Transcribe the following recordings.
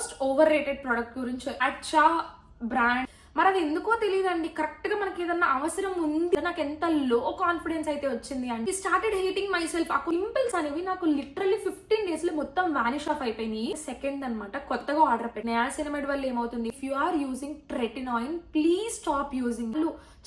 Most overrated product గురించి అచ్చా brand మరి అది ఎందుకో తెలియదండి. కరెక్ట్గా మనకి ఏదన్నా అవసరం ఉంది. నాకు ఎంత లో కాన్ఫిడెన్స్ అయితే వచ్చింది అంటే స్టార్టెడ్ హీటింగ్ మై సెల్ఫ్ ఆ పింపుల్స్ అనేవి నాకు లిటరలీ ఫిఫ్టీన్ డేస్లో మొత్తం వానిష్ ఆఫ్ అయిపోయినాయి. సెకండ్ అన్నమాట కొత్తగా ఆర్డర్ పెట్టి. నియాసినమైడ్ వల్ల ఏమవుతుంది? If you are using tretinoin please stop using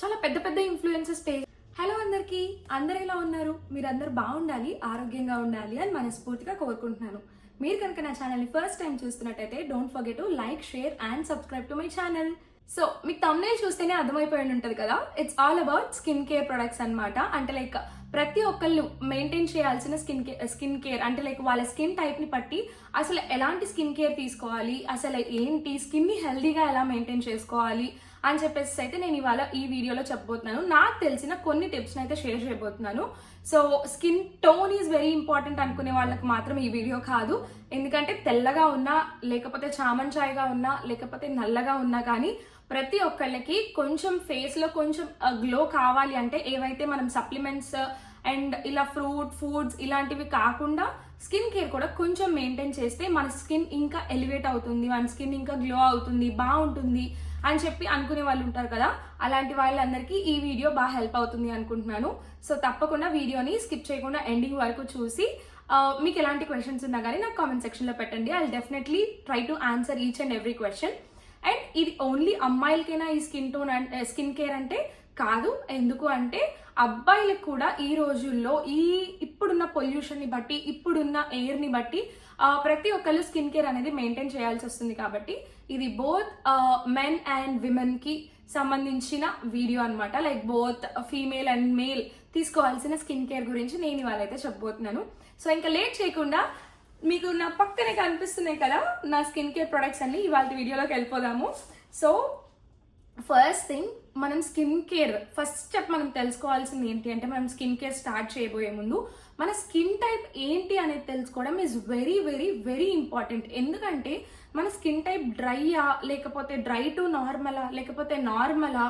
చాలా పెద్ద పెద్ద ఇన్ఫ్లుయెన్సెస్ పేజ్ హలో అందరికి. అందరు ఎలా ఉన్నారు? మీరందరూ బాగుండాలి ఆరోగ్యంగా ఉండాలి అని మనస్ఫూర్తిగా కోరుకుంటున్నాను. మీరు కనుక నా ఛానల్ని ఫస్ట్ టైం చూస్తున్నట్టయితే don't forget to like share and subscribe to my channel so మీకు తమ్నేల్ చూస్తేనే అర్థమైపోయి ఉంటుంది కదా? It's all about skin care products అనమాట అంటే లైక్ ప్రతి ఒక్కళ్ళు మెయింటైన్ చేయాల్సిన స్కిన్ కేర్ స్కిన్ కేర్ అంటే లైక్ వాళ్ళ స్కిన్ టైప్ని బట్టి అసలు ఎలాంటి స్కిన్ కేర్ తీసుకోవాలి? అసలు ఏంటి? స్కిన్ని హెల్దీగా ఎలా మెయింటైన్ చేసుకోవాలి? అని చెప్పేసి అయితే నేను ఇవాళ ఈ వీడియోలో చెప్పబోతున్నాను. నాకు తెలిసిన కొన్ని టిప్స్ని అయితే షేర్ చేయబోతున్నాను. So skin tone is very important అనుకునే వాళ్ళకి మాత్రం ఈ వీడియో కాదు. ఎందుకంటే తెల్లగా ఉన్నా లేకపోతే చామన్ చాయ్గా ఉన్నా లేకపోతే నల్లగా ఉన్నా కానీ ప్రతి ఒక్కళ్ళకి కొంచెం ఫేస్లో కొంచెం గ్లో కావాలి అంటే ఏవైతే మనం సప్లిమెంట్స్ అండ్ ఇలా ఫ్రూట్ ఫుడ్స్ ఇలాంటివి కాకుండా స్కిన్ కేర్ కూడా కొంచెం మెయింటైన్ చేస్తే మన స్కిన్ ఇంకా ఎలివేట్ అవుతుంది మన స్కిన్ ఇంకా గ్లో అవుతుంది బాగుంటుంది. అని చెప్పి అనుకునే వాళ్ళు ఉంటారు కదా అలాంటి వాళ్ళందరికీ ఈ వీడియో బాగా హెల్ప్ అవుతుంది అనుకుంటున్నాను. సో తప్పకుండా వీడియోని స్కిప్ చేయకుండా ఎండింగ్ వరకు చూసి మీకు ఎలాంటి క్వశ్చన్స్ ఉన్నా కానీ నాకు కామెంట్ సెక్షన్లో పెట్టండి. I definitely try to answer each and every question and ఇది ఓన్లీ అమ్మాయిలకైనా ఈ స్కిన్ టోన్ అంటే స్కిన్ కేర్ అంటే కాదు. ఎందుకు అంటే అబ్బాయిలకు కూడా ఈ రోజుల్లో ఈ ఇప్పుడున్న పొల్యూషన్ని బట్టి ఇప్పుడున్న ఎయిర్ని బట్టి ప్రతి ఒక్కళ్ళు స్కిన్ కేర్ అనేది మెయింటైన్ చేయాల్సి వస్తుంది కాబట్టి ఇది బోత్ మెన్ అండ్ విమెన్కి సంబంధించిన వీడియో అన్నమాట. Like both female and male తీసుకోవాల్సిన స్కిన్ కేర్ గురించి నేను ఇవాళ అయితే చెప్పబోతున్నాను. సో ఇంకా లేట్ చేయకుండా మీకు నా పక్కనే కనిపిస్తున్నాయి కదా నా స్కిన్ కేర్ ప్రొడక్ట్స్ అన్ని. ఇవాళ వీడియోలోకి వెళ్ళిపోదాము. సో ఫస్ట్ థింగ్ మనం స్కిన్ కేర్ ఫస్ట్ స్టెప్ మనం తెలుసుకోవాల్సింది ఏంటి అంటే మనం స్కిన్ కేర్ స్టార్ట్ చేయబోయే ముందు మన స్కిన్ టైప్ ఏంటి అనేది తెలుసుకోవడం is very very very important ఎందుకంటే మన స్కిన్ టైప్ డ్రైయా లేకపోతే డ్రై టు నార్మలా లేకపోతే నార్మలా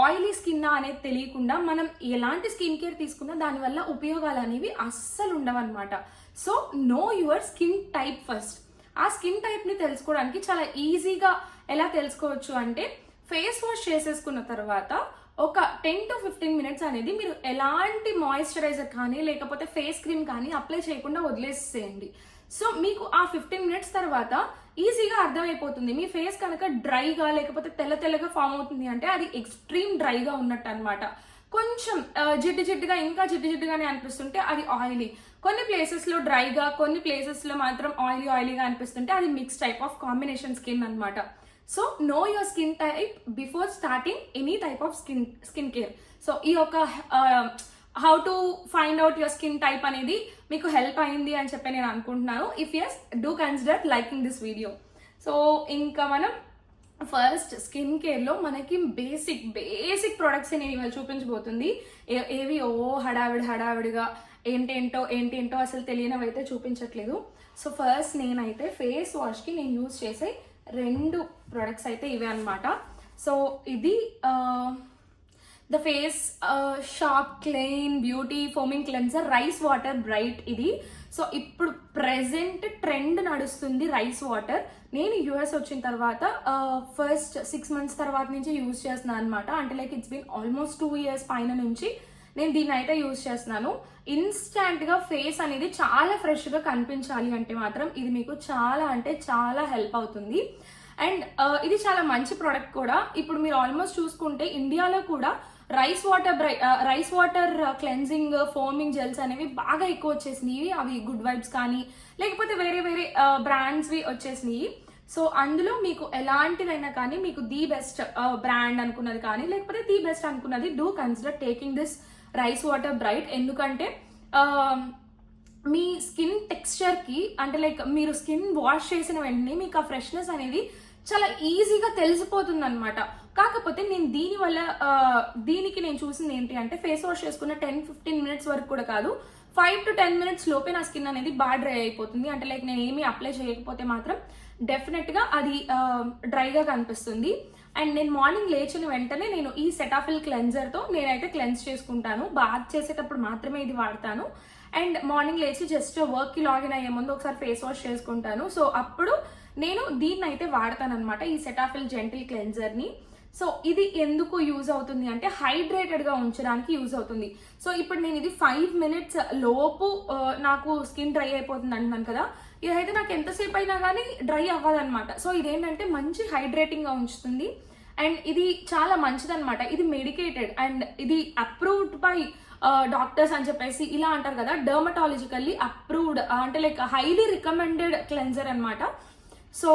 ఆయిలీ స్కిన్నా అనేది తెలియకుండా మనం ఎలాంటి స్కిన్ కేర్ తీసుకున్నా దానివల్ల ఉపయోగాలు అనేవి అస్సలు ఉండవన్నమాట so know your skin type first ఆ స్కిన్ టైప్ని తెలుసుకోవడానికి చాలా ఈజీగా ఎలా తెలుసుకోవచ్చు అంటే ఫేస్ వాష్ చేసేసుకున్న తర్వాత ఒక టెన్ టు ఫిఫ్టీన్ మినిట్స్ అనేది మీరు ఎలాంటి మాయిశ్చరైజర్ కానీ లేకపోతే ఫేస్ క్రీమ్ కానీ అప్లై చేయకుండా వదిలేసేయండి. సో మీకు ఆ ఫిఫ్టీన్ మినిట్స్ తర్వాత ఈజీగా అర్థమైపోతుంది. మీ ఫేస్ కనుక డ్రైగా లేకపోతే తెల్ల తెల్లగా ఫామ్ అవుతుంది అంటే అది ఎక్స్ట్రీమ్ డ్రైగా ఉన్నట్టు అనమాట కొంచెం జిడ్డు జిడ్డుగా ఇంకా జిడ్డు జిడ్డుగానే అనిపిస్తుంటే అది ఆయిలీ కొన్ని ప్లేసెస్లో డ్రైగా కొన్ని ప్లేసెస్లో మాత్రం ఆయిలీ ఆయిలీగా అనిపిస్తుంటే అది mix type of combination skin అనమాట so know your skin type before starting any type of skin skin care so ఈ యొక్క how to find out your skin type అనేది మీకు హెల్ప్ అయింది అని చెప్పి నేను అనుకుంటున్నాను. If yes do consider liking this video so ఇంకా మనం ఫస్ట్ స్కిన్ కేర్లో మనకి బేసిక్ బేసిక్ ప్రొడక్ట్స్ నేను ఇవాళ చూపించబోతుంది. ఏ- ఏవి? ఓ హడావిడి హడావిడిగా ఏంటేంటో ఏంటేంటో అసలు తెలియనివి అయితే చూపించట్లేదు. సో ఫస్ట్ నేనైతే ఫేస్ వాష్కి నేను యూజ్ చేసే రెండు ప్రొడక్ట్స్ అయితే ఇవే అనమాట సో ఇది the face shop clean beauty foaming cleanser rice water bright ఇది. సో ఇప్పుడు ప్రెసెంట్ ట్రెండ్ నడుస్తుంది రైస్ వాటర్ నేను యూఎస్ వచ్చిన తర్వాత ఫస్ట్ సిక్స్ మంత్స్ తర్వాత నుంచి యూజ్ చేస్తున్నాను అనమాట అంటే like it's been almost two years పైన నుంచి నేను దీన్ని అయితే యూజ్ చేస్తున్నాను. ఇన్స్టాంట్గా ఫేస్ అనేది చాలా ఫ్రెష్గా కనిపించాలి అంటే మాత్రం ఇది మీకు చాలా అంటే చాలా హెల్ప్ అవుతుంది. అండ్ uh, ఇది చాలా మంచి ప్రోడక్ట్ కూడా. ఇప్పుడు మీరు ఆల్మోస్ట్ చూసుకుంటే ఇండియాలో కూడా rice water rice water cleansing foaming gels అనేవి బాగా ఎక్కువ వచ్చేసినాయి. అవి గుడ్ వైబ్స్ కానీ లేకపోతే వేరే వేరే uh, బ్రాండ్స్వి వచ్చేసినాయి. సో అందులో మీకు ఎలాంటిదైనా కానీ మీకు ది బెస్ట్ బ్రాండ్ అనుకున్నది కానీ లేకపోతే ది బెస్ట్ అనుకున్నది do consider taking this rice water bright. ఎందుకంటే మీ స్కిన్ టెక్స్చర్కి అంటే లైక్ మీరు స్కిన్ వాష్ చేసిన వెంటనే మీకు ఆ ఫ్రెష్నెస్ అనేది చాలా ఈజీగా తెలిసిపోతుంది అనమాట కాకపోతే నేను దీని వల్ల దీనికి నేను చూసింది ఏంటి అంటే ఫేస్ వాష్ చేసుకున్న టెన్ ఫిఫ్టీన్ మినిట్స్ వరకు కూడా కాదు ఫైవ్ టు టెన్ మినిట్స్ లోపే నా స్కిన్ అనేది బాగా డ్రై అయిపోతుంది. అంటే లైక్ నేను ఏమీ అప్లై చేయకపోతే మాత్రం డెఫినెట్గా అది డ్రైగా కనిపిస్తుంది. అండ్ నేను మార్నింగ్ లేచిన వెంటనే నేను ఈ సెటాఫిల్ క్లెన్జర్తో నేనైతే క్లెన్స్ చేసుకుంటాను. బాత్ చేసేటప్పుడు మాత్రమే ఇది వాడతాను. అండ్ మార్నింగ్ లేచి జస్ట్ వర్క్కి లాగిన్ అయ్యే ముందు ఒకసారి ఫేస్ వాష్ చేసుకుంటాను. సో అప్పుడు నేను దీన్ని అయితే వాడతానమాట ఈ సెటాఫిల్ జెంటిల్ క్లెన్జర్ని. సో ఇది ఎందుకు యూజ్ అవుతుంది అంటే హైడ్రేటెడ్గా ఉంచడానికి యూజ్ అవుతుంది. సో ఇప్పుడు నేను ఇది ఫైవ్ మినిట్స్ లోపు నాకు స్కిన్ డ్రై అయిపోతుంది అంటున్నాను కదా. ఇదైతే నాకు ఎంతసేపు అయినా కానీ డ్రై అవ్వదన్నమాట. సో ఇదేంటంటే మంచి హైడ్రేటింగ్గా ఉంచుతుంది. అండ్ ఇది చాలా మంచిదన్నమాట. ఇది మెడికేటెడ్ అండ్ ఇది అప్రూవ్డ్ బై డాక్టర్స్ అని చెప్పేసి ఇలా అంటారు కదా డర్మటాలజికల్లీ అప్రూవ్డ్ అంటే లైక్ హైలీ రికమెండెడ్ క్లెన్జర్ అనమాట సో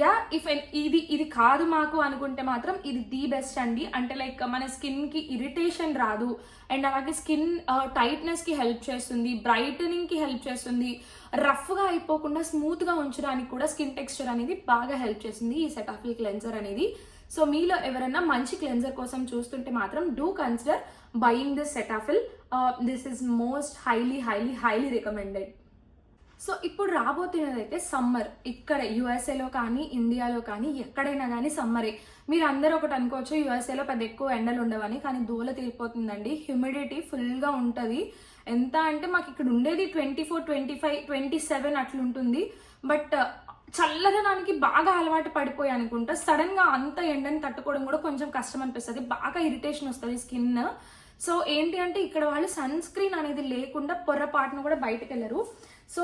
యా ఇఫ్ ఇది ఇది కాదు మాకు అనుకుంటే మాత్రం ఇది ది బెస్ట్ అండి. అంటే లైక్ మన స్కిన్కి ఇరిటేషన్ రాదు. అండ్ అలాగే స్కిన్ టైట్నెస్కి హెల్ప్ చేస్తుంది బ్రైటనింగ్కి హెల్ప్ చేస్తుంది. రఫ్గా అయిపోకుండా స్మూత్గా ఉంచడానికి కూడా స్కిన్ టెక్స్చర్ అనేది బాగా హెల్ప్ చేస్తుంది ఈ సెటాఫిల్ క్లెన్సర్ అనేది. సో మీలో ఎవరైనా మంచి క్లెన్జర్ కోసం చూస్తుంటే మాత్రం do consider buying this Cetaphil this is most highly highly highly recommended so ఇప్పుడు రాబోతున్నదైతే సమ్మర్ ఇక్కడ యుఎస్ఏలో కానీ ఇండియాలో కానీ ఎక్కడైనా కానీ సమ్మరే మీరు అందరూ ఒకటి అనుకోవచ్చు యుఎస్ఏలో పెద్ద ఎక్కువ ఎండలు ఉండవని కానీ దూల తీరిపోతుందండి. హ్యూమిడిటీ ఫుల్గా ఉంటుంది. ఎంత అంటే మాకు ఇక్కడ ఉండేది twenty four twenty five twenty seven అట్లుంటుంది బట్ uh, చల్లదనానికి బాగా అలవాటు పడిపోయి అనుకుంటా. సడన్గా అంత ఎండని తట్టుకోవడం కూడా కొంచెం కష్టం అనిపిస్తుంది. బాగా ఇరిటేషన్ వస్తుంది స్కిన్ సో ఏంటి అంటే ఇక్కడ వాళ్ళు సన్ స్క్రీన్ అనేది లేకుండా పొర్రపాటును కూడా బయటకు వెళ్ళరు సో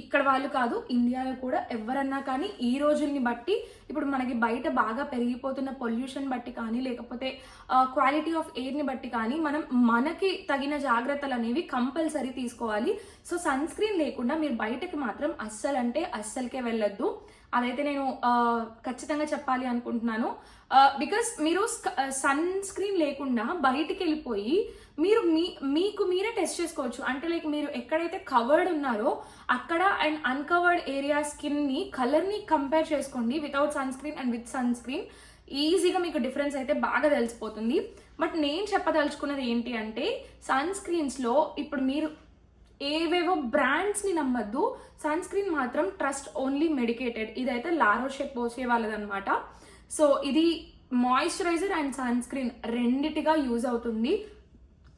ఇక్కడ వాళ్ళు కాదు ఇండియాలో కూడా ఎవరన్నా కానీ ఈ రోజుల్ని బట్టి ఇప్పుడు మనకి బయట బాగా పెరిగిపోతున్న పొల్యూషన్ బట్టి కానీ లేకపోతే క్వాలిటీ ఆఫ్ ఎయిర్ని బట్టి కానీ మనం మనకి తగిన జాగ్రత్తలు అనేవి కంపల్సరీ తీసుకోవాలి. సో సన్ స్క్రీన్ లేకుండా మీరు బయటకి మాత్రం అస్సలు అంటే అస్సలకే వెళ్ళొద్దు. అదైతే నేను ఖచ్చితంగా చెప్పాలి అనుకుంటున్నాను. బికాస్ మీరు సన్ స్క్రీన్ లేకుండా బయటికి వెళ్ళిపోయి మీరు మీ మీకు మీరే టెస్ట్ చేసుకోవచ్చు. అంటే లైక్ మీరు ఎక్కడైతే కవర్డ్ ఉన్నారో అక్కడ అండ్ అన్కవర్డ్ ఏరియా స్కిన్ని కలర్ని కంపేర్ చేసుకోండి without sunscreen and with sunscreen ఈజీగా మీకు డిఫరెన్స్ అయితే బాగా తెలిసిపోతుంది. బట్ నేను చెప్పదలుచుకున్నది ఏంటి అంటే సన్ స్క్రీన్స్లో ఇప్పుడు మీరు ఏవేవో బ్రాండ్స్ని నమ్మద్దు. సన్ స్క్రీన్ మాత్రం ట్రస్ట్ ఓన్లీ మెడికేటెడ్ ఇదైతే లారోషెక్ పోసే వాళ్ళదనమాట సో ఇది మాయిశ్చరైజర్ అండ్ సన్ స్క్రీన్ రెండిటిగా యూజ్ అవుతుంది.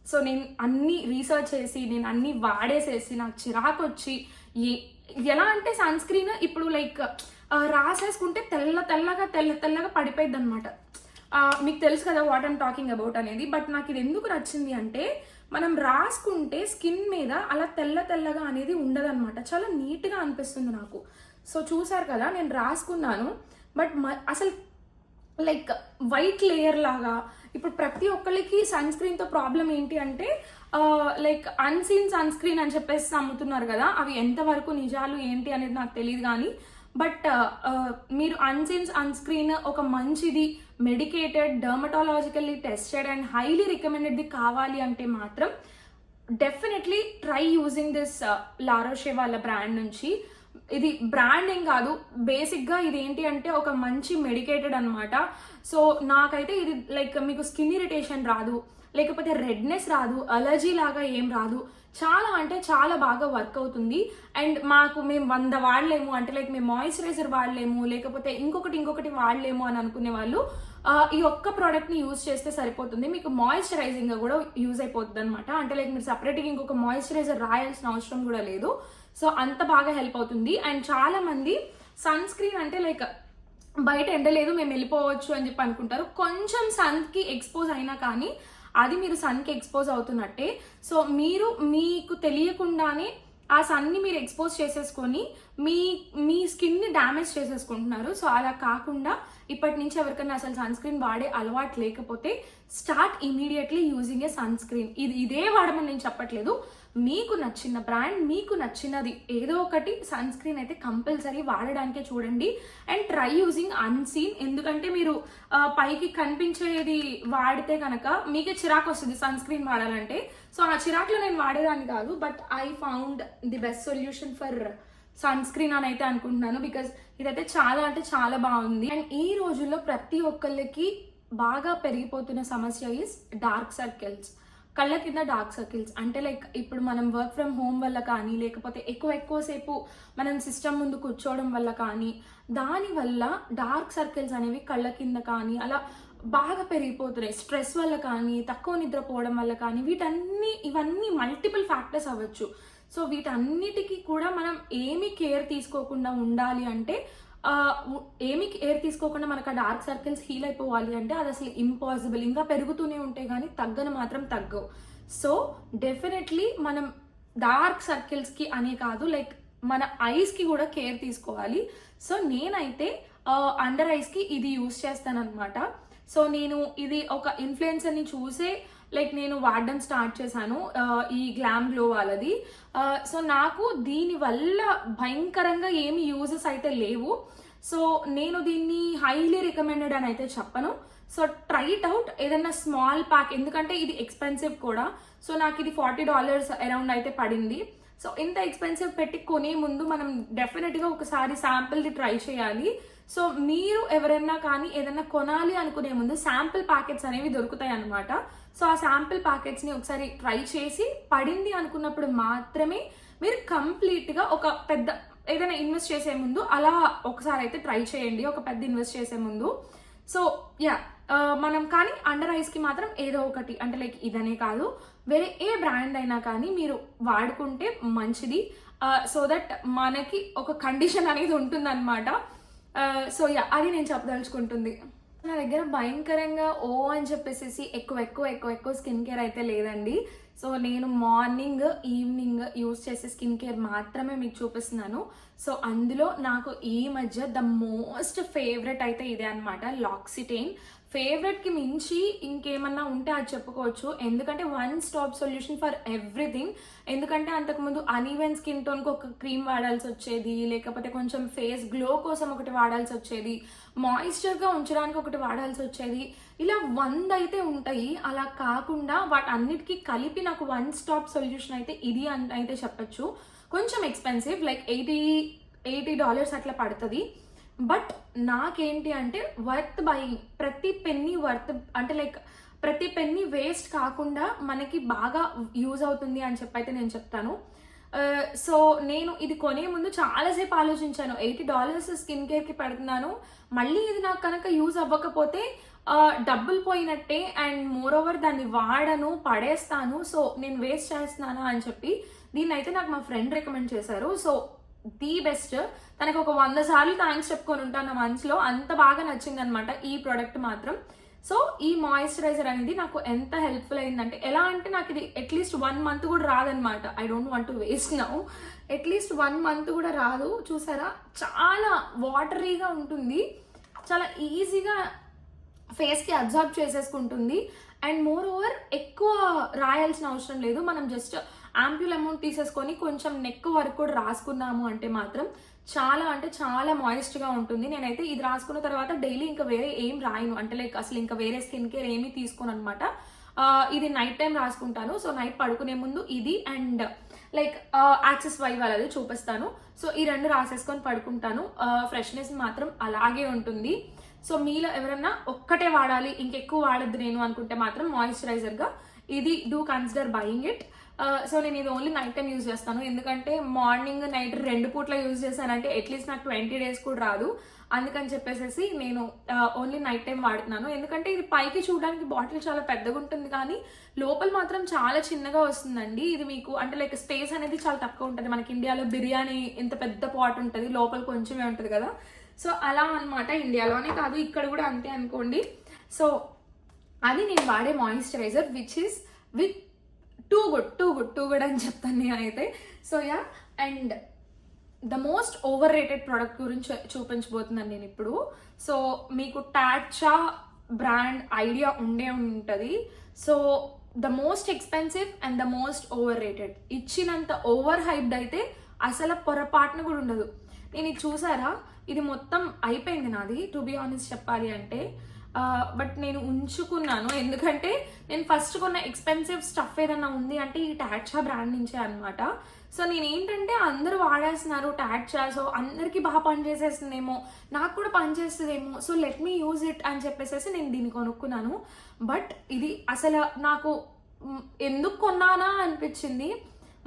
సో నేను అన్ని రీసెర్చ్ చేసి నేను అన్ని వాడేసేసి నాకు చిరాకు వచ్చి ఏ- ఎలా అంటే సన్ స్క్రీన్ ఇప్పుడు లైక్ రాసేసుకుంటే తెల్ల తెల్లగా తెల్ల తెల్లగా పడిపోయింది అనమాట మీకు తెలుసు కదా వాట్ ఐమ్ టాకింగ్ అబౌట్ అనేది బట్ నాకు ఇది ఎందుకు నచ్చింది అంటే మనం రాసుకుంటే స్కిన్ మీద అలా తెల్ల తెల్లగా అనేది ఉండదన్నమాట. చాలా నీట్గా అనిపిస్తుంది నాకు. సో చూసారు కదా నేను రాసుకున్నాను బట్ అసలు లైక్ వైట్ లేయర్ లాగా ఇప్పుడు ప్రతి ఒక్కరికి సన్ స్క్రీన్తో ప్రాబ్లం ఏంటి అంటే లైక్ అన్సీన్ సన్ స్క్రీన్ అని చెప్పేసి అమ్ముతున్నారు కదా అవి ఎంతవరకు నిజాలు ఏంటి అనేది నాకు తెలియదు కానీ బట్ మీరు అన్సీన్ సన్ స్క్రీన్ ఒక మంచిది medicated dermatologically tested and highly రికమెండెడ్ది కావాలి అంటే మాత్రం definitely try using this La Roche వాళ్ళ బ్రాండ్ నుంచి. ఇది బ్రాండింగ్ కాదు. బేసిక్గా ఇది ఏంటి అంటే ఒక మంచి మెడికేటెడ్ అనమాట సో నాకైతే ఇది లైక్ మీకు స్కిన్ ఇరిటేషన్ రాదు. లేకపోతే రెడ్నెస్ రాదు అలర్జీ లాగా ఏం రాదు. చాలా అంటే చాలా బాగా వర్క్ అవుతుంది. అండ్ మాకు మేము వంద వాడలేము. అంటే లైక్ మేము మాయిశ్చరైజర్ వాడలేము. లేకపోతే ఇంకొకటి ఇంకొకటి వాడలేము అని అనుకునే వాళ్ళు ఈ ఒక్క ప్రోడక్ట్ని యూజ్ చేస్తే సరిపోతుంది. మీకు మాయిశ్చరైజింగ్గా కూడా యూజ్ అయిపోతుంది అనమాట అంటే లైక్ మీరు సపరేట్గా ఇంకొక మాయిశ్చరైజర్ రాయాల్సిన అవసరం కూడా లేదు. సో అంత బాగా హెల్ప్ అవుతుంది. అండ్ చాలా మంది సన్ స్క్రీన్ అంటే లైక్ బయట ఎండలేదు మేము వెళ్ళిపోవచ్చు అని చెప్పి అనుకుంటారు. కొంచెం సన్కి ఎక్స్పోజ్ అయినా కానీ అది మీరు సన్కి ఎక్స్పోజ్ అవుతున్నట్టే. సో మీరు మీకు తెలియకుండానే ఆ సన్ని మీరు ఎక్స్పోజ్ చేసేసుకొని మీ మీ స్కిన్ని డ్యామేజ్ చేసేసుకుంటున్నారు. సో అలా కాకుండా ఇప్పటి నుంచి ఎవరికైనా అసలు సన్ స్క్రీన్ వాడే అలవాటు లేకపోతే start immediately using a sunscreen ఇది ఇదే వాడమని నేను చెప్పట్లేదు. మీకు నచ్చిన బ్రాండ్ మీకు నచ్చినది ఏదో ఒకటి సన్ స్క్రీన్ అయితే కంపల్సరీ వాడడానికే చూడండి. అండ్ ట్రై యూజింగ్ అన్సీన్ ఎందుకంటే మీరు పైకి కనిపించేది వాడితే కనుక మీకే చిరాకు వస్తుంది సన్ స్క్రీన్ వాడాలంటే. సో ఆ చిరాకులో నేను వాడేదాన్ని కాదు but I found the best solution for sunscreen అని అయితే అనుకుంటున్నాను బికాస్ ఇదైతే చాలా అంటే చాలా బాగుంది. అండ్ ఈ రోజుల్లో ప్రతి ఒక్కళ్ళకి బాగా పెరిగిపోతున్న సమస్య ఈస్ డార్క్ సర్కిల్స్ కళ్ళ కింద డార్క్ సర్కిల్స్ అంటే లైక్ ఇప్పుడు మనం వర్క్ ఫ్రమ్ హోమ్ వల్ల కానీ లేకపోతే ఎక్కువ ఎక్కువసేపు మనం సిస్టమ్ ముందు కూర్చోవడం వల్ల కానీ దానివల్ల డార్క్ సర్కిల్స్ అనేవి కళ్ళ కింద కానీ అలా బాగా పెరిగిపోతున్నాయి. స్ట్రెస్ వల్ల కానీ తక్కువ నిద్రపోవడం వల్ల కానీ వీటన్ని ఇవన్నీ మల్టిపుల్ ఫ్యాక్టర్స్ అవ్వచ్చు. సో వీటన్నిటికీ కూడా మనం ఏమి కేర్ తీసుకోకుండా ఉండాలి అంటే ఏమి కేర్ తీసుకోకుండా మనకు ఆ డార్క్ సర్కిల్స్ హీల్ అయిపోవాలి అంటే అది అసలు ఇంపాసిబుల్. ఇంకా పెరుగుతూనే ఉంటే కానీ తగ్గని మాత్రం తగ్గవు. సో డెఫినెట్లీ మనం డార్క్ సర్కిల్స్కి అనే కాదు లైక్ మన ఐస్కి కూడా కేర్ తీసుకోవాలి. సో నేనైతే అండర్ ఐస్కి ఇది యూస్ చేస్తాను అనమాట సో నేను ఇది ఒక ఇన్ఫ్లుయెన్సర్ని చూసే లైక్ నేను వాడడం స్టార్ట్ చేశాను ఈ గ్లామ్ గ్లో వాళ్ళది. సో నాకు దీని వల్ల భయంకరంగా ఏమి యూజెస్ అయితే లేవు. సో నేను దీన్ని హైలీ రికమెండెడ్ అని అయితే చెప్పను. సో ట్రై ఇట్ అవుట్ ఏదైనా స్మాల్ ప్యాక్ ఎందుకంటే ఇది ఎక్స్పెన్సివ్ కూడా. సో నాకు ఇది ఫార్టీ డాలర్స్ అరౌండ్ అయితే పడింది. సో ఇంత ఎక్స్పెన్సివ్ పెట్టి కొనే ముందు మనం డెఫినెట్గా ఒకసారి శాంపిల్ది ట్రై చేయాలి. సో మీరు ఎవరైనా కానీ ఏదైనా కొనాలి అనుకునే ముందు శాంపిల్ ప్యాకెట్స్ అనేవి దొరుకుతాయి అనమాట సో ఆ శాంపిల్ ప్యాకెట్స్ని ఒకసారి ట్రై చేసి పడింది అనుకున్నప్పుడు మాత్రమే మీరు కంప్లీట్గా ఒక పెద్ద ఏదైనా ఇన్వెస్ట్ చేసే ముందు అలా ఒకసారి అయితే ట్రై చేయండి. ఒక పెద్ద ఇన్వెస్ట్ చేసే ముందు. సో యా uh, మనం కానీ అండర్ ఐస్కి మాత్రం ఏదో ఒకటి అంటే లైక్ ఇదనే కాదు. వేరే ఏ బ్రాండ్ అయినా కానీ మీరు వాడుకుంటే మంచిది. సో దట్ మనకి ఒక కండిషన్ అనేది ఉంటుందన్నమాట. సో యా అది నేను చెప్పదలుచుకుంటుంది. నా దగ్గర భయంకరంగా ఓ అని చెప్పేసి ఎక్కువ ఎక్కువ ఎక్కువ ఎక్కువ స్కిన్ కేర్ అయితే లేదండి. సో నేను మార్నింగ్ ఈవినింగ్ యూస్ చేసే స్కిన్ కేర్ మాత్రమే మీకు చూపిస్తున్నాను. సో అందులో నాకు ఈ మధ్య ద మోస్ట్ ఫేవరెట్ అయితే ఇదే అనమాట లాక్సిటైన్ ఫేవరెట్కి మించి ఇంకేమన్నా ఉంటే అది చెప్పుకోవచ్చు. ఎందుకంటే one stop solution for everything. ఎందుకంటే అంతకుముందు అనీవెన్ స్కిన్ టోన్కి ఒక క్రీమ్ వాడాల్సి వచ్చేది లేకపోతే కొంచెం ఫేస్ గ్లో కోసం ఒకటి వాడాల్సి వచ్చేది మాయిశ్చర్గా ఉంచడానికి ఒకటి వాడాల్సి వచ్చేది. ఇలా వంద అయితే ఉంటాయి. అలా కాకుండా వాటి అన్నిటికీ కలిపి నాకు వన్ స్టాప్ సొల్యూషన్ అయితే ఇది అని అయితే చెప్పచ్చు. కొంచెం expensive like eighty eighty dollars అట్లా పడుతుంది. బట్ నాకేంటి అంటే వర్త్ బయింగ్ ప్రతి పెన్ని వర్త్ అంటే లైక్ ప్రతి పెన్ని వేస్ట్ కాకుండా మనకి బాగా యూజ్ అవుతుంది అని చెప్పైతే నేను చెప్తాను. Uh, సో నేను ఇది కొనే ముందు చాలాసేపు ఆలోచించాను. ఎయిటీ డాలర్స్ స్కిన్ కేర్కి పెడుతున్నాను. మళ్ళీ ఇది నాకు కనుక యూజ్ అవ్వకపోతే uh, డబ్బులు పోయినట్టే అండ్ మోర్ ఓవర్ దాన్ని వాడను పడేస్తాను. సో నేను వేస్ట్ చేస్తున్నాను అని చెప్పి దీన్ని అయితే నాకు మా ఫ్రెండ్ రికమెండ్ చేశారు. So the best. తనకు ఒక వంద సార్లు థ్యాంక్స్ చెప్పుకొని ఉంటాను నా మనసులో. అంత బాగా నచ్చింది అనమాట ఈ ప్రోడక్ట్ మాత్రం. సో ఈ మాయిశ్చరైజర్ అనేది నాకు ఎంత హెల్ప్ఫుల్ అయిందంటే ఎలా అంటే నాకు ఇది అట్లీస్ట్ వన్ మంత్ కూడా రాదనమాట. I don't want to waste now at least one month కూడా రాదు. చూసారా? చాలా వాటరీగా ఉంటుంది. చాలా ఈజీగా ఫేస్కి అబ్జర్వ్ చేసేసుకుంటుంది. అండ్ మోర్ ఓవర్ ఎక్కువ రాయాల్సిన అవసరం లేదు. మనం జస్ట్ యాంప్యూల్ అమౌంట్ తీసేసుకొని కొంచెం నెక్ వరకు కూడా రాసుకున్నాము అంటే మాత్రం చాలా అంటే చాలా మాయిస్ట్గా ఉంటుంది. నేనైతే ఇది రాసుకున్న తర్వాత డైలీ ఇంకా వేరే ఏం రాయను. అంటే లైక్ అసలు ఇంకా వేరే స్కిన్ కేర్ ఏమీ తీసుకోను అనమాట ఇది నైట్ టైం రాసుకుంటాను. సో నైట్ పడుకునే ముందు ఇది అండ్ లైక్ యాక్సెస్ వై వాళ్ళది చూపిస్తాను. సో ఈ రెండు రాసేసుకొని పడుకుంటాను. ఫ్రెష్నెస్ మాత్రం అలాగే ఉంటుంది. సో మీలో ఎవరన్నా ఒక్కటే వాడాలి ఇంకెక్కువ వాడద్దు నేను అనుకుంటే మాత్రం మాయిశ్చరైజర్గా ఇది do consider buying it so నేను ఇది ఓన్లీ నైట్ టైం యూజ్ చేస్తాను. ఎందుకంటే మార్నింగ్ నైట్ రెండు పూట్ల యూజ్ చేశానంటే అట్లీస్ట్ నాకు ట్వంటీ డేస్ కూడా రాదు. అందుకని చెప్పేసి నేను ఓన్లీ నైట్ టైం వాడుతున్నాను. ఎందుకంటే ఇది పైకి చూడడానికి బాటిల్ చాలా పెద్దగా ఉంటుంది కానీ లోపల మాత్రం చాలా చిన్నగా వస్తుందండి. ఇది మీకు అంటే లైక్ స్పేస్ అనేది చాలా తక్కువ ఉంటుంది. మనకి ఇండియాలో బిర్యానీ ఇంత పెద్ద పాట్ ఉంటుంది. లోపల కొంచెమే ఉంటుంది కదా. సో అలా అన్నమాట. ఇండియాలోనే కాదు ఇక్కడ కూడా అంతే అనుకోండి. సో అది నేను వాడే moisturiser which is with too good too good too good అని చెప్తాను నేనైతే so yeah and the most overrated product గురించి చూపించబోతున్నాను నేను ఇప్పుడు. సో మీకు టాచా బ్రాండ్ ఐడియా ఉండే ఉంటుంది. So the most expensive and the most overrated ఇచ్చినంత ఓవర్ హైప్డ్ అయితే అసలు పొరపాటున కూడా ఉండదు. నేను ఇది చూసారా? ఇది మొత్తం అయిపోయింది నాది టు బి ఆనెస్ట్ చెప్పాలి అంటే. బట్ నేను ఉంచుకున్నాను. ఎందుకంటే నేను ఫస్ట్ కొన్న ఎక్స్పెన్సివ్ స్టఫ్ ఏదన్నా ఉంది అంటే ఈ టాట్చా బ్రాండ్ నుంచే అనమాట సో నేను ఏంటంటే అందరూ వాడేస్తున్నారు టాట్చా సో అందరికీ బాగా పనిచేసేస్తుందేమో నాకు కూడా పనిచేస్తుందేమో so let me use it అని చెప్పేసి నేను దీన్ని కొనుక్కున్నాను. బట్ ఇది అసలు నాకు ఎందుకు కొన్నానా అనిపించింది?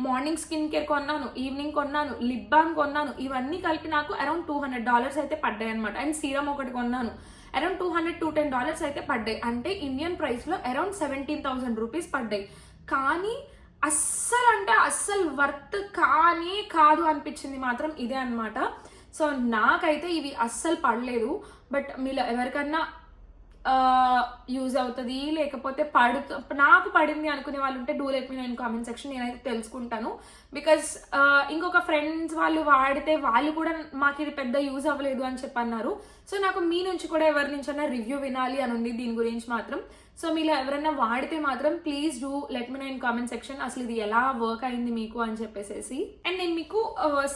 మార్నింగ్ స్కిన్ కేర్ కొన్నాను ఈవినింగ్ కొన్నాను లిప్ బామ్ కొన్నాను ఇవన్నీ కలిపి నాకు అరౌండ్ టూ హండ్రెడ్ డాలర్స్ అయితే పడ్డాయి అనమాట అండ్ సీరం ఒకటి కొన్నాను. Around two hundred two ten dollars అయితే పడ్డాయి. అంటే ఇండియన్ ప్రైస్లో అరౌండ్ సెవెంటీన్ థౌసండ్ రూపీస్ పడ్డాయి. కానీ అస్సలు అంటే అస్సలు వర్త్ కానీ కాదు అనిపించింది మాత్రం ఇదే అన్నమాట. సో నాకైతే ఇవి అస్సలు పడలేదు. బట్ మీలో ఎవరికన్నా యూజ్ అవుతుంది లేకపోతే పడుతు నాకు పడింది అనుకునే వాళ్ళు ఉంటే డూ లెట్ మీ నేను కామెంట్ సెక్షన్ నేనైతే తెలుసుకుంటాను. బికాస్ ఇంకొక ఫ్రెండ్స్ వాళ్ళు వాడితే వాళ్ళు కూడా మాకు ఇది పెద్ద యూజ్ అవ్వలేదు అని చెప్పన్నారు. సో నాకు మీ నుంచి కూడా ఎవరి నుంచైనా రివ్యూ వినాలి అని ఉంది దీని గురించి మాత్రం. సో మీరు ఎవరైనా వాడితే మాత్రం please do let me know in comment section అసలు ఇది ఎలా వర్క్ అయింది మీకు అని చెప్పేసి అండ్ నేను మీకు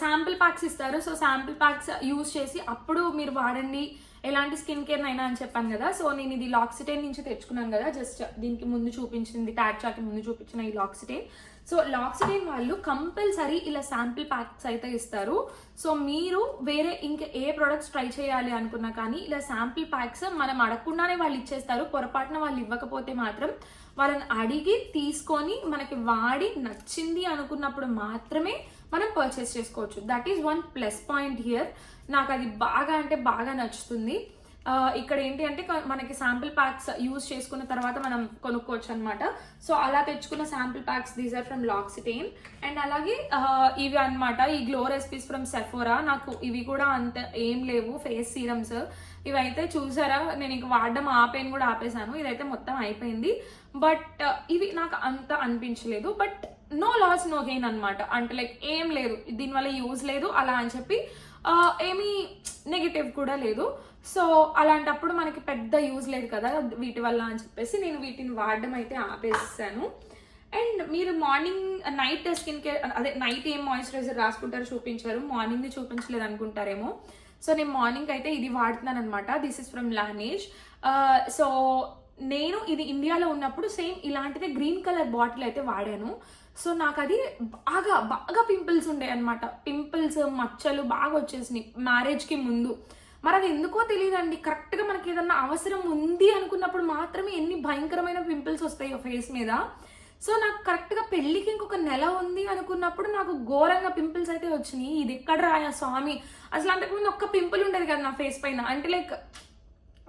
శాంపిల్ ప్యాక్స్ ఇస్తారు. సో శాంపుల్ ప్యాక్స్ యూజ్ చేసి అప్పుడు మీరు వాడండి ఎలాంటి స్కిన్ కేర్ అయినా అని చెప్పాను కదా సో నేను ఇది లాక్సిటైన్ నుంచి తెచ్చుకున్నాను కదా జస్ట్ దీనికి ముందు చూపించింది టాట్చాకి ముందు చూపించిన ఈ లాక్సిటైన్ సో లాక్సిటైన్ వాళ్ళు కంపల్సరీ ఇలా శాంపిల్ ప్యాక్స్ అయితే ఇస్తారు. సో మీరు వేరే ఇంకా ఏ ప్రొడక్ట్స్ ట్రై చేయాలి అనుకున్నా కానీ ఇలా శాంపిల్ ప్యాక్స్ మనం అడగకుండానే వాళ్ళు ఇచ్చేస్తారు పొరపాటున వాళ్ళు ఇవ్వకపోతే మాత్రం వాళ్ళని అడిగి తీసుకొని మనకి వాడి నచ్చింది అనుకున్నప్పుడు మాత్రమే మనం పర్చేస్ చేసుకోవచ్చు. That is one plus point here నాకు అది బాగా అంటే బాగా నచ్చుతుంది. ఇక్కడ ఏంటి అంటే మనకి శాంపిల్ ప్యాక్స్ యూజ్ చేసుకున్న తర్వాత మనం కొనుక్కోవచ్చు అనమాట సో అలా తెచ్చుకున్న sample packs these are from L'Occitane and అలాగే ఇవి అన్నమాట. ఈ గ్లో రెసిపీస్ ఫ్రమ్ సెఫోరా నాకు ఇవి కూడా అంత ఏం లేవు. ఫేస్ సీరమ్స్ ఇవైతే చూసారా? నేను ఇంక వాడడం ఆపేను కూడా ఆపేసాను ఇదైతే మొత్తం అయిపోయింది. బట్ ఇవి నాకు అంత అనిపించలేదు. But no loss no gain అనమాట అంటే లైక్ ఏం లేదు. దీనివల్ల యూజ్ లేదు. అలా అని చెప్పి ఏమీ నెగిటివ్ కూడా లేదు. సో అలాంటప్పుడు మనకి పెద్ద యూజ్ లేదు కదా వీటి వల్ల అని చెప్పేసి నేను వీటిని వాడడం అయితే ఆపేసాను అండ్ మీరు మార్నింగ్ నైట్ స్కిన్ కేర్ అదే నైట్ ఏం మాయిశ్చరైజర్ రాసుకుంటారో చూపించారు. మార్నింగ్ది చూపించలేదు అనుకుంటారేమో. సో నేను మార్నింగ్ అయితే ఇది వాడుతున్నాను అనమాట this is from Laneige so నేను ఇది ఇండియాలో ఉన్నప్పుడు సేమ్ ఇలాంటిదే గ్రీన్ కలర్ బాటిల్ అయితే వాడాను. సో నాకు అది బాగా బాగా పింపుల్స్ ఉండే అనమాట పింపుల్స్ మచ్చలు బాగా వచ్చేసినాయి మ్యారేజ్కి ముందు. మరి అది ఎందుకో తెలియదండి కరెక్ట్గా మనకి ఏదన్నా అవసరం ఉంది అనుకున్నప్పుడు మాత్రమే ఎన్ని భయంకరమైన పింపుల్స్ వస్తాయో ఫేస్ మీద. సో నాకు కరెక్ట్గా పెళ్ళికి ఇంకొక నెల ఉంది అనుకున్నప్పుడు నాకు ఘోరంగా పింపుల్స్ అయితే వచ్చినాయి. ఇది ఎక్కడ రాయా స్వామి? అసలు అంతకుముందు ఒక్క పింపుల్ ఉండేది కదా నా ఫేస్ పైన. అంటే లైక్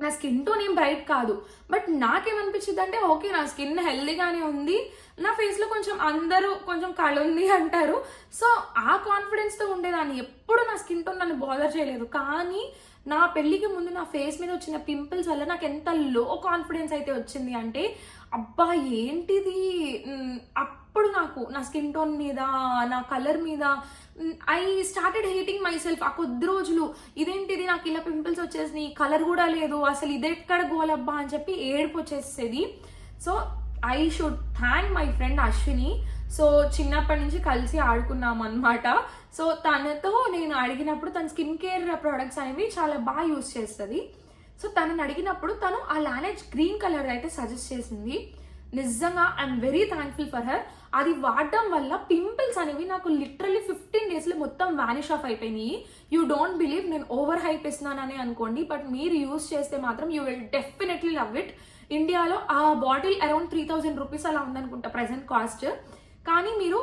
నా స్కిన్ టోన్ ఏం బ్రైట్ కాదు. బట్ నాకేమనిపించింది అంటే ఓకే నా స్కిన్ హెల్దీగానే ఉంది. నా ఫేస్లో కొంచెం అందరూ కొంచెం కళ ఉంది అంటారు. సో ఆ కాన్ఫిడెన్స్తో ఉండేదాన్ని. ఎప్పుడు నా స్కిన్ టోన్ నన్ను బాదర్ చేయలేదు. కానీ నా పెళ్ళికి ముందు నా ఫేస్ మీద వచ్చిన పింపుల్స్ వల్ల నాకు ఎంత లో కాన్ఫిడెన్స్ అయితే వచ్చింది అంటే అబ్బా ఏంటిది? అప్పుడు నాకు నా స్కిన్ టోన్ మీద నా కలర్ మీద I started hating myself ఆ కొద్ది రోజులు ఇదేంటిది నాకు ఇలా పింపుల్స్ వచ్చేసినాయి కలర్ కూడా లేదు అసలు ఇదెక్కడ గోలబ్బా? అని చెప్పి ఏడుపు వచ్చేసేది. So I should thank my friend Ashwini so చిన్నప్పటి నుంచి కలిసి ఆడుకున్నాం అనమాట సో తనతో నేను అడిగినప్పుడు తన స్కిన్ కేర్ ప్రొడక్ట్స్ అనేవి చాలా బాగా యూస్ చేస్తుంది. సో తనని అడిగినప్పుడు తను ఆ లానేజ్ గ్రీన్ కలర్ అయితే సజెస్ట్ చేసింది. నిజంగా I'm very thankful for her అది వాడడం వల్ల పింపుల్స్ అనేవి నాకు లిటరలీ ఫిఫ్టీన్ డేస్లో మొత్తం వ్యానిష్ ఆఫ్ అయిపోయినాయి. యూ డోంట్ బిలీవ్ నేను ఓవర్ హైప్ ఇస్తున్నానని అనుకోండి బట్ మీరు యూస్ చేస్తే మాత్రం you will definitely love it ఇండియాలో ఆ bottle around three thousand rupees అలా ఉందనుకుంటా ప్రజెంట్ కాస్ట్ కానీ మీరు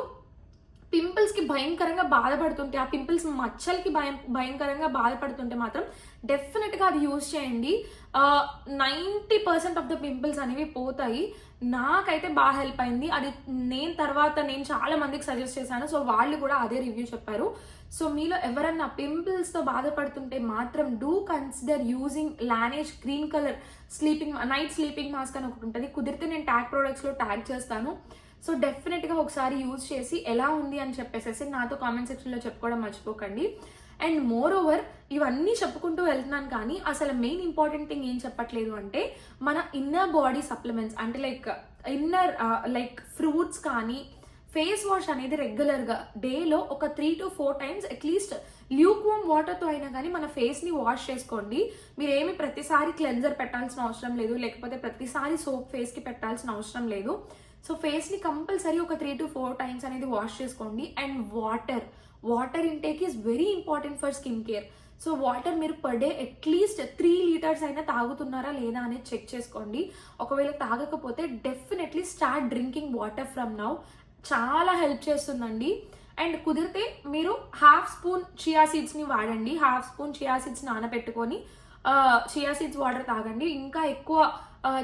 పింపుల్స్కి భయంకరంగా బాధపడుతుంటే ఆ పింపుల్స్ మచ్చలకి భయం భయంకరంగా బాధపడుతుంటే మాత్రం డెఫినెట్గా అది యూజ్ చేయండి. Ninety percent of the pimples అనేవి పోతాయి. నాకైతే బాగా హెల్ప్ అయింది. అది నేను తర్వాత నేను చాలా మందికి సజెస్ట్ చేశాను. సో వాళ్ళు కూడా అదే రివ్యూ చెప్పారు. సో మీలో ఎవరన్నా పింపుల్స్తో బాధపడుతుంటే మాత్రం do consider using Laneige green colour sleeping night sleeping mask అని ఒకటి ఉంటుంది. కుదిరితే నేను ట్యాగ్ ప్రొడక్ట్స్లో ట్యాగ్ చేస్తాను. సో డెఫినెట్గా ఒకసారి యూజ్ చేసి ఎలా ఉంది అని చెప్పేసి నాతో కామెంట్ సెక్షన్లో చెప్పుకోవడం మర్చిపోకండి. అండ్ మోర్ ఓవర్ ఇవన్నీ చెప్పుకుంటూ వెళ్తున్నాను కానీ అసలు మెయిన్ ఇంపార్టెంట్ థింగ్ ఏం చెప్పట్లేదు అంటే మన ఇన్నర్ బాడీ సప్లిమెంట్స్ అంటే లైక్ ఇన్నర్ లైక్ ఫ్రూట్స్ కానీ ఫేస్ వాష్ అనేది రెగ్యులర్గా డేలో ఒక three to four times at least lukewarm వాటర్తో అయినా కానీ మన ఫేస్ని వాష్ చేసుకోండి. మీరేమి ప్రతిసారి క్లెన్జర్ పెట్టాల్సిన అవసరం లేదు లేకపోతే ప్రతిసారి సోప్ ఫేస్కి పెట్టాల్సిన అవసరం లేదు. సో ఫేస్ని కంపల్సరీ ఒక త్రీ టు ఫోర్ టైమ్స్ అనేది వాష్ చేసుకోండి. And water water intake is very important for skin care so water మీరు per day at least three litres అయినా తాగుతున్నారా లేదా అనేది చెక్ చేసుకోండి. ఒకవేళ తాగకపోతే definitely start drinking water from now చాలా హెల్ప్ చేస్తుందండి. అండ్ కుదిరితే మీరు హాఫ్ స్పూన్ చియా సీడ్స్ని వాడండి. హాఫ్ స్పూన్ చియా సీడ్స్ నానబెట్టుకొని చియా సీడ్స్ వాటర్ తాగండి. ఇంకా ఎక్కువ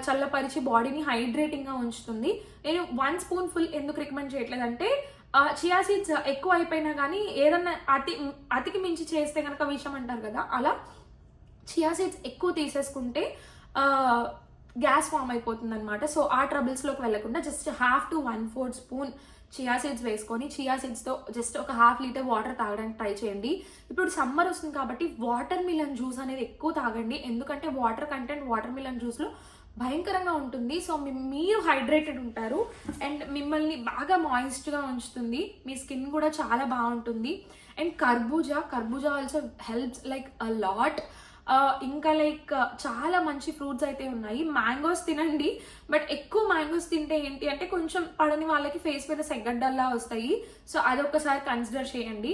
చల్లపరిచి బాడీని హైడ్రేటింగ్గా ఉంచుతుంది. నేను వన్ స్పూన్ ఫుల్ ఎందుకు రికమెండ్ చేయట్లేదంటే చియా సీడ్స్ ఎక్కువ అయిపోయినా కానీ ఏదన్నా అతి అతికి మించి చేస్తే కనుక విషయం అంటారు కదా అలా చియా సీడ్స్ ఎక్కువ తీసేసుకుంటే గ్యాస్ ఫామ్ అయిపోతుంది అనమాట సో ఆ ట్రబుల్స్లోకి వెళ్ళకుండా just half to one four spoon chia seeds వేసుకొని చియా సీడ్స్తో జస్ట్ ఒక హాఫ్ లీటర్ వాటర్ తాగడానికి ట్రై చేయండి. ఇప్పుడు సమ్మర్ వస్తుంది కాబట్టి వాటర్ మిలన్ జ్యూస్ అనేది ఎక్కువ తాగండి. ఎందుకంటే వాటర్ కంటెంట్ వాటర్ మిలన్ జ్యూస్లో భయంకరంగా ఉంటుంది. సో మీరు హైడ్రేటెడ్ ఉంటారు. అండ్ మిమ్మల్ని బాగా మాయిస్ట్గా ఉంచుతుంది. మీ స్కిన్ కూడా చాలా బాగుంటుంది. అండ్ కర్బూజా కర్బూజా also helps like a lot ఇంకా లైక్ చాలా మంచి ఫ్రూట్స్ అయితే ఉన్నాయి. మ్యాంగోస్ తినండి. బట్ ఎక్కువ మ్యాంగోస్ తింటే ఏంటి అంటే కొంచెం పడని వాళ్ళకి ఫేస్ మీద సెగ్గడ్డల్లా వస్తాయి. సో అదొకసారి కన్సిడర్ చేయండి.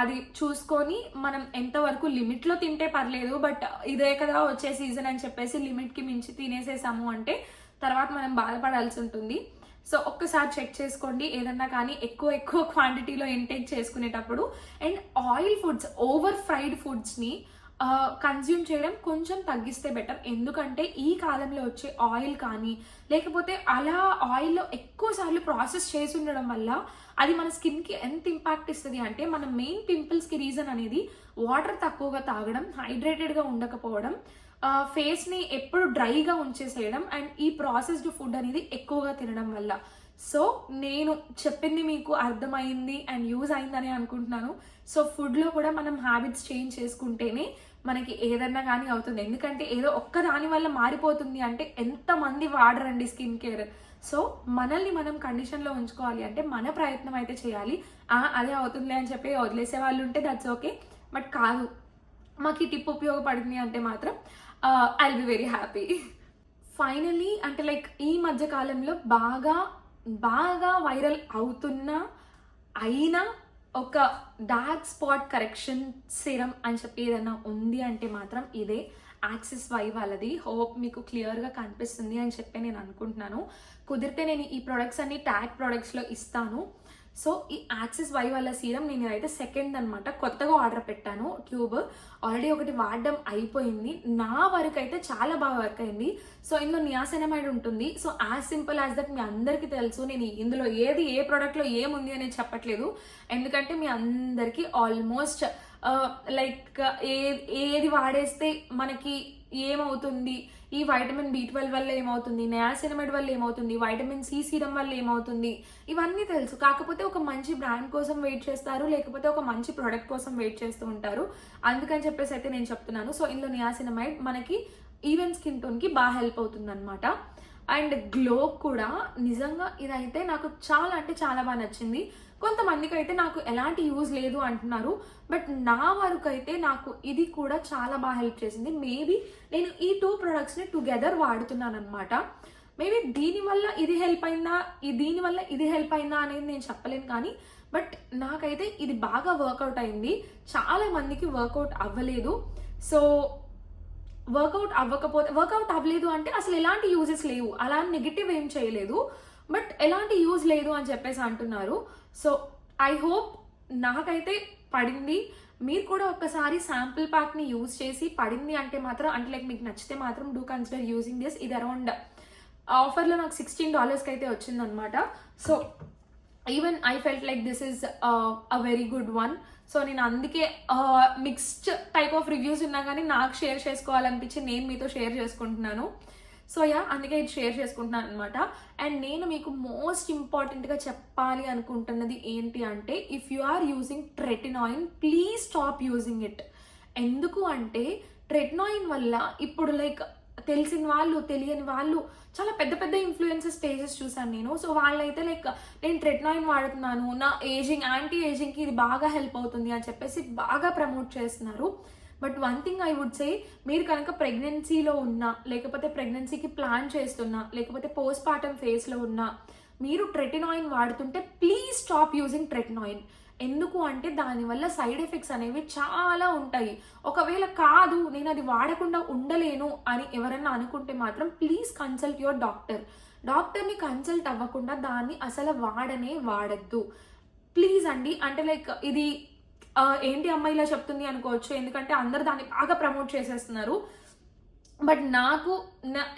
అది చూసుకొని మనం ఎంతవరకు లిమిట్లో తింటే పర్లేదు బట్ ఇదే కదా వచ్చే సీజన్ అని చెప్పేసి లిమిట్కి మించి తినేసేసాము అంటే తర్వాత మనం బాధపడాల్సి ఉంటుంది. సో ఒక్కసారి చెక్ చేసుకోండి. ఏదన్నా కానీ ఎక్కువ ఎక్కువ క్వాంటిటీలో ఇంటేక్ చేసుకునేటప్పుడు and oil foods over fried ఫుడ్స్ని consume చేయడం కొంచెం తగ్గిస్తే బెటర్ ఎందుకంటే ఈ కాలంలో వచ్చే ఆయిల్ కానీ లేకపోతే అలా ఆయిల్లో ఎక్కువసార్లు ప్రాసెస్ చేసి ఉండడం వల్ల అది మన స్కిన్కి ఎంత ఇంపాక్ట్ ఇస్తుంది అంటే మన మెయిన్ పింపుల్స్కి రీజన్ అనేది వాటర్ తక్కువగా తాగడం హైడ్రేటెడ్గా ఉండకపోవడం ఫేస్ని ఎప్పుడు డ్రైగా ఉంచేసేయడం అండ్ ఈ ప్రాసెస్డ్ ఫుడ్ అనేది ఎక్కువగా తినడం వల్ల. సో నేను చెప్పింది మీకు అర్థమైంది అండ్ యూజ్ అయిందని అనుకుంటున్నాను. సో ఫుడ్లో కూడా మనం హ్యాబిట్స్ చేంజ్ చేసుకుంటేనే మనకి ఏదన్నా కానీ అవుతుంది. ఎందుకంటే ఏదో ఒక్క దాని వల్ల మారిపోతుంది అంటే ఎంతమంది వాడరండి స్కిన్ కేర్ సో మనల్ని మనం కండిషన్లో ఉంచుకోవాలి. అంటే మన ప్రయత్నం అయితే చేయాలి. అదే అవుతుందిలే అని చెప్పి వదిలేసే వాళ్ళు ఉంటే దట్స్ ఓకే బట్ కాదు. మాకు ఈ టిప్ ఉపయోగపడింది అంటే మాత్రం I be very happy finally అంటే లైక్ ఈ మధ్య కాలంలో బాగా బాగా వైరల్ అవుతున్న అయినా ఒక డార్క్ స్పాట్ కరెక్షన్ సిరం అని చెప్పి ఏదైనా ఉంది అంటే మాత్రం ఇదే యాక్సిస్ వై వాళ్ళది. హోప్ మీకు క్లియర్గా కనిపిస్తుంది అని చెప్పి నేను అనుకుంటున్నాను. కుదిరితే నేను ఈ ప్రొడక్ట్స్ అన్ని ట్యాగ్ ప్రొడక్ట్స్లో ఇస్తాను. సో ఈ యాక్సిస్ వై వాళ్ళ సీరం నేను అయితే సెకండ్ అనమాట కొత్తగా ఆర్డర్ పెట్టాను ట్యూబ్ ఆల్రెడీ ఒకటి వాడడం అయిపోయింది. నా వరకు అయితే చాలా బాగా వర్క్ అయింది. సో ఇందులో నియాసెనమైడ్ ఉంటుంది. So as simple as that మీ అందరికీ తెలుసు నేను ఇందులో ఏది ఏ ప్రోడక్ట్లో ఏముంది అనేది చెప్పట్లేదు. ఎందుకంటే మీ అందరికీ ఆల్మోస్ట్ లైక్ uh, uh, ఏ ఏది వాడేస్తే మనకి ఏమవుతుంది? ఈ వైటమిన్ బి ట్వెల్వ్ వల్ల ఏమవుతుంది? నయాసినమైడ్ వల్ల ఏమవుతుంది? వైటమిన్ సి సీరం వల్ల ఏమవుతుంది? ఇవన్నీ తెలుసు. కాకపోతే ఒక మంచి బ్రాండ్ కోసం వెయిట్ చేస్తారు. లేకపోతే ఒక మంచి ప్రోడక్ట్ కోసం వెయిట్ చేస్తూ ఉంటారు. అందుకని చెప్పేసి అయితే నేను చెప్తున్నాను. సో ఇందులో నియాసినమైడ్ మనకి ఈవెన్ స్కిన్ టోన్కి బాగా హెల్ప్ అవుతుంది అనమాట అండ్ గ్లో కూడా నిజంగా ఇదైతే నాకు చాలా అంటే చాలా బాగా నచ్చింది. కొంతమందికి అయితే నాకు ఎలాంటి యూజ్ లేదు అంటున్నారు బట్ నా వరకు అయితే నాకు ఇది కూడా చాలా బాగా హెల్ప్ చేసింది. మేబీ నేను ఈ టూ ప్రొడక్ట్స్ని టుగెదర్ వాడుతున్నాను అనమాట మేబీ దీనివల్ల ఇది హెల్ప్ అయిందా ఈ దీనివల్ల ఇది హెల్ప్ అయిందా అనేది నేను చెప్పలేను కానీ బట్ నాకైతే ఇది బాగా వర్కౌట్ అయింది. చాలా మందికి వర్కౌట్ అవ్వలేదు. సో వర్కౌట్ అవ్వకపోతే వర్కౌట్ అవ్వలేదు అంటే అసలు ఎలాంటి యూజెస్ లేవు. అలా నెగిటివ్ ఏం చేయలేదు. బట్ ఎలాంటి యూజ్ లేదు అని చెప్పేసి అంటున్నారు. సో ఐ హోప్ నాకైతే పడింది. మీరు కూడా ఒక్కసారి శాంపుల్ ప్యాక్ని యూజ్ చేసి పడింది అంటే మాత్రం అంటే లైక్ మీకు నచ్చితే మాత్రం డూ కన్సిడర్ యూజింగ్ దిస్. ఇది అరౌండ్ ఆఫర్లో నాకు సిక్స్టీన్ డాలర్స్కి అయితే వచ్చిందనమాట so even I felt like this is a very good one so నేను అందుకే మిక్స్డ్ టైప్ ఆఫ్ రివ్యూస్ ఉన్నా కానీ నాకు షేర్ చేసుకోవాలనిపించి నేను మీతో షేర్ చేసుకుంటున్నాను. సో యా అందుకే ఇది షేర్ చేసుకుంటున్నాను అనమాట అండ్ నేను మీకు మోస్ట్ ఇంపార్టెంట్గా చెప్పాలి అనుకుంటున్నది ఏంటి అంటే if you are using tretinoin please stop using it ఎందుకు అంటే ట్రెటినాయిన్ వల్ల ఇప్పుడు లైక్ తెలిసిన వాళ్ళు తెలియని వాళ్ళు చాలా పెద్ద పెద్ద ఇన్ఫ్లుయెన్సెస్ పేజెస్ చూసాను నేను. సో వాళ్ళైతే లైక్ నేను ట్రెట్నాయిన్ వాడుతున్నాను నా ఏజింగ్ యాంటీ ఏజింగ్కి ఇది బాగా హెల్ప్ అవుతుంది అని చెప్పేసి బాగా ప్రమోట్ చేస్తున్నారు. But one thing I would say మీరు కనుక ప్రెగ్నెన్సీలో ఉన్నా లేకపోతే ప్రెగ్నెన్సీకి ప్లాన్ చేస్తున్నా లేకపోతే పోస్ట్ పార్టమ్ ఫేజ్లో ఉన్నా మీరు ట్రెటినాయిన్ వాడుతుంటే ప్లీజ్ స్టాప్ యూజింగ్ ట్రెటినాయిన్ ఎందుకు అంటే దానివల్ల సైడ్ ఎఫెక్ట్స్ అనేవి చాలా ఉంటాయి. ఒకవేళ కాదు నేను అది వాడకుండా ఉండలేను అని ఎవరన్నా అనుకుంటే మాత్రం ప్లీజ్ కన్సల్ట్ యువర్ డాక్టర్ డాక్టర్ని కన్సల్ట్ అవ్వకుండా దాన్ని అసలు వాడనే వాడద్దు. ప్లీజ్ అండి అంటే లైక్ ఇది ఏంటి అమ్మాయి ఇలా చెప్తుంది అనుకోవచ్చు. ఎందుకంటే అందరు దాన్ని బాగా ప్రమోట్ చేసేస్తున్నారు. బట్ నాకు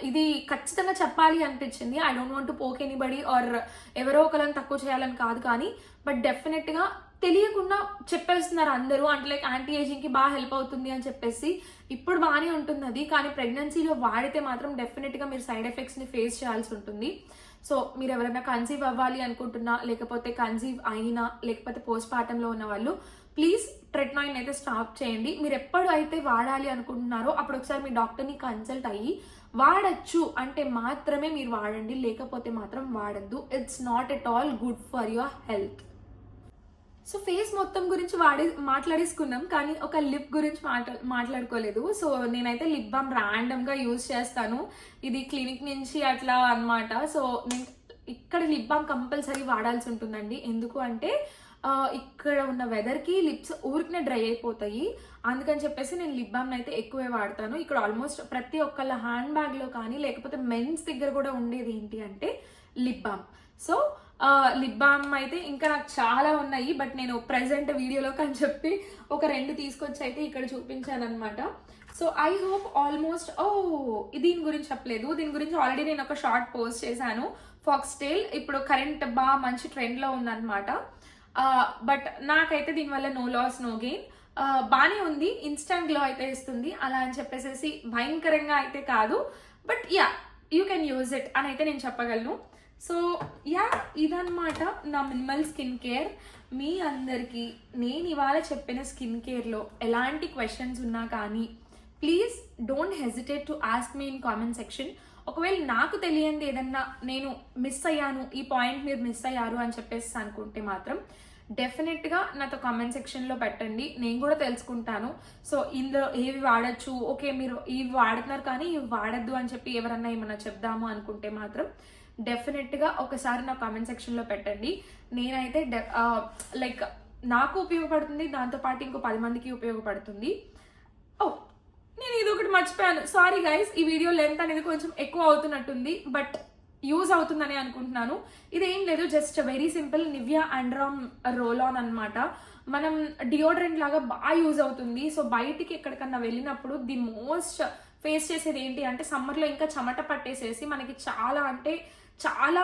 ఇది ఖచ్చితంగా చెప్పాలి అనిపించింది. I don't want poke anybody or ఎవరో ఒకరిని తక్కువ చేయాలని కాదు కానీ బట్ డెఫినెట్గా తెలియకుండా చెప్పేస్తున్నారు అందరూ. అంటే లైక్ యాంటీ ఏజింగ్కి బాగా హెల్ప్ అవుతుంది అని చెప్పేసి ఇప్పుడు బాగానే ఉంటుంది అది కానీ ప్రెగ్నెన్సీలో వాడితే మాత్రం డెఫినెట్గా మీరు సైడ్ ఎఫెక్ట్స్ని ఫేస్ చేయాల్సి ఉంటుంది. సో మీరు ఎవరైనా కన్సీవ్ అవ్వాలి అనుకుంటున్నా లేకపోతే కన్సీవ్ అయినా లేకపోతే పోస్ట్ పార్టంలో ఉన్న వాళ్ళు ప్లీజ్ ట్రెట్నాయిన్ అయితే స్టాప్ చేయండి. మీరు ఎప్పుడు అయితే వాడాలి అనుకుంటున్నారో అప్పుడు ఒకసారి మీ డాక్టర్ని కన్సల్ట్ అయ్యి వాడచ్చు అంటే మాత్రమే మీరు వాడండి లేకపోతే మాత్రం వాడద్దు. It's not at all good for your health so face మొత్తం గురించి వాడే మాట్లాడేసుకున్నాం కానీ ఒక లిప్ గురించి మాట్లా మాట్లాడుకోలేదు. సో నేనైతే లిప్ బామ్ ర్యాండమ్గా యూజ్ చేస్తాను. ఇది క్లినిక్ నుంచి అట్లా అన్నమాట. సో నేను ఇక్కడ లిప్ బామ్ కంపల్సరీ వాడాల్సి ఉంటుందండి. ఎందుకు అంటే ఇక్కడ ఉన్న వెదర్కి లిప్స్ ఊరికనే డ్రై అయిపోతాయి. అందుకని చెప్పేసి నేను లిప్ బామ్ అయితే ఎక్కువే వాడతాను. ఇక్కడ ఆల్మోస్ట్ ప్రతి ఒక్కళ్ళ హ్యాండ్ బ్యాగ్లో కానీ లేకపోతే మెన్స్ దగ్గర కూడా ఉండేది ఏంటి అంటే lip balm so lip balm అయితే ఇంకా నాకు చాలా ఉన్నాయి బట్ నేను ప్రెసెంట్ వీడియోలోకి అని చెప్పి ఒక రెండు తీసుకొచ్చి అయితే ఇక్కడ చూపించాను అనమాట సో ఐ హోప్ ఆల్మోస్ట్ ఓ దీని గురించి చెప్పలేదు. దీని గురించి ఆల్రెడీ నేను ఒక షార్ట్ పోస్ట్ చేశాను. ఫాక్స్టేల్ ఇప్పుడు కరెంట్ బాగా మంచి ట్రెండ్లో ఉందన్నమాట. బట్ నాకైతే దీనివల్ల నో లాస్ నో గెయిన్ బాగానే ఉంది. ఇన్స్టంట్ గ్లో అయితే ఇస్తుంది. అలా అని చెప్పేసి భయంకరంగా అయితే కాదు. But yeah you can use it అని అయితే నేను చెప్పగలను. సో యా ఇదన్నమాట నా మినిమల్ స్కిన్ కేర్ మీ అందరికీ నేను ఇవాళ చెప్పిన స్కిన్ కేర్లో ఎలాంటి క్వశ్చన్స్ ఉన్నా కానీ please don't hesitate to ask me in comment section ఒకవేళ నాకు తెలియంది ఏదన్నా నేను మిస్ అయ్యాను ఈ పాయింట్ మీరు మిస్ అయ్యారు అని చెప్పేసి అనుకుంటే మాత్రం డెఫినెట్గా నాతో కామెంట్ సెక్షన్లో పెట్టండి. నేను కూడా తెలుసుకుంటాను. సో ఇందులో ఏవి వాడచ్చు? ఓకే మీరు ఇవి వాడుతున్నారు కానీ ఇవి వాడద్దు అని చెప్పి ఎవరన్నా ఏమన్నా చెప్దాము అనుకుంటే మాత్రం డెఫినెట్గా ఒకసారి నా కామెంట్ సెక్షన్లో పెట్టండి. నేనైతే లైక్ నాకు ఉపయోగపడుతుంది దాంతోపాటు ఇంకో పది మందికి ఉపయోగపడుతుంది. ఓ నేను ఇది ఒకటి మర్చిపోయాను. సారీ గైస్ ఈ వీడియో లెంత్ అనేది కొంచెం ఎక్కువ అవుతున్నట్టుంది బట్ యూజ్ అవుతుందని అనుకుంటున్నాను. ఇదేం లేదు just very simple Nivea underarm roll on అనమాట మనం డియోడ్రెంట్ లాగా బాగా యూజ్ అవుతుంది. సో బయటికి ఎక్కడికన్నా వెళ్ళినప్పుడు ది మోస్ట్ ఫేస్ చేసేది ఏంటి అంటే సమ్మర్లో ఇంకా చెమట పట్టేసేసి మనకి చాలా అంటే చాలా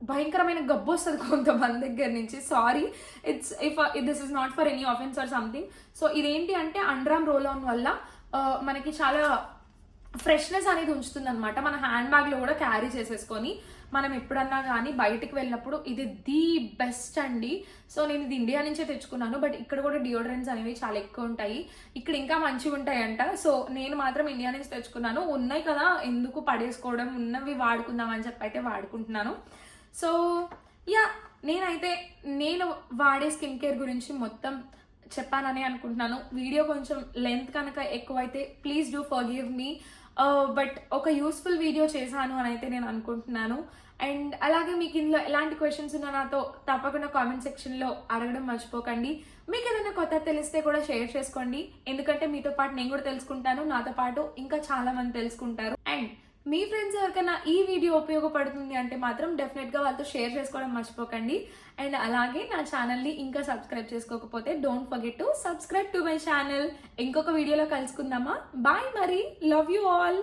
భయంకరమైన గబ్బు వస్తుంది కొంతమంది దగ్గర నుంచి. Sorry it's if this is not for any offence or something so ఇదేంటి అంటే అండ్రామ్ రోల్ ఆన్ వల్ల uh, మనకి చాలా ఫ్రెష్నెస్ అనేది ఉంచుతుంది అనమాట మన హ్యాండ్ బ్యాగ్లో కూడా క్యారీ చేసేసుకొని మనం ఎప్పుడన్నా కానీ బయటికి వెళ్ళినప్పుడు ఇది ది బెస్ట్ అండి. సో నేను ఇది ఇండియా నుంచే తెచ్చుకున్నాను. బట్ ఇక్కడ కూడా డియోడ్రెంట్స్ అనేవి చాలా ఎక్కువ ఉంటాయి. ఇక్కడ ఇంకా మంచిగా ఉంటాయంట. సో నేను మాత్రం ఇండియా నుంచి తెచ్చుకున్నాను. ఉన్నాయి కదా ఎందుకు పడేసుకోవడం ఉన్నవి వాడుకుందాం అని చెప్పి అయితే వాడుకుంటున్నాను. సో యా నేనైతే నేను వాడే స్కిన్ కేర్ గురించి మొత్తం చెప్పానని అనుకుంటున్నాను. వీడియో కొంచెం లెంత్ కనుక ఎక్కువైతే please do forgive me. Uh, but ఒక యూస్ఫుల్ వీడియో చేశాను అని అయితే నేను అనుకుంటున్నాను. అండ్ అలాగే మీకు ఇందులో ఎలాంటి క్వశ్చన్స్ ఉన్నా నాతో తప్పకుండా కామెంట్ సెక్షన్లో అడగడం మర్చిపోకండి. మీకు ఏదైనా కొత్త తెలిస్తే కూడా షేర్ చేసుకోండి. ఎందుకంటే మీతో పాటు నేను కూడా తెలుసుకుంటాను. నాతో పాటు ఇంకా చాలా మంది తెలుసుకుంటారు. అండ్ మీ ఫ్రెండ్స్ ఎవరికైనా ఈ వీడియో ఉపయోగపడుతుంది అంటే మాత్రం డెఫినెట్గా వాళ్ళతో షేర్ చేసుకోవడం మర్చిపోకండి. అండ్ అలాగే నా ఛానల్ని ఇంకా సబ్స్క్రైబ్ చేసుకోకపోతే don't forget to subscribe to my channel ఇంకొక వీడియోలో కలుసుకుందామా? బాయ్ మరి లవ్ యూ ఆల్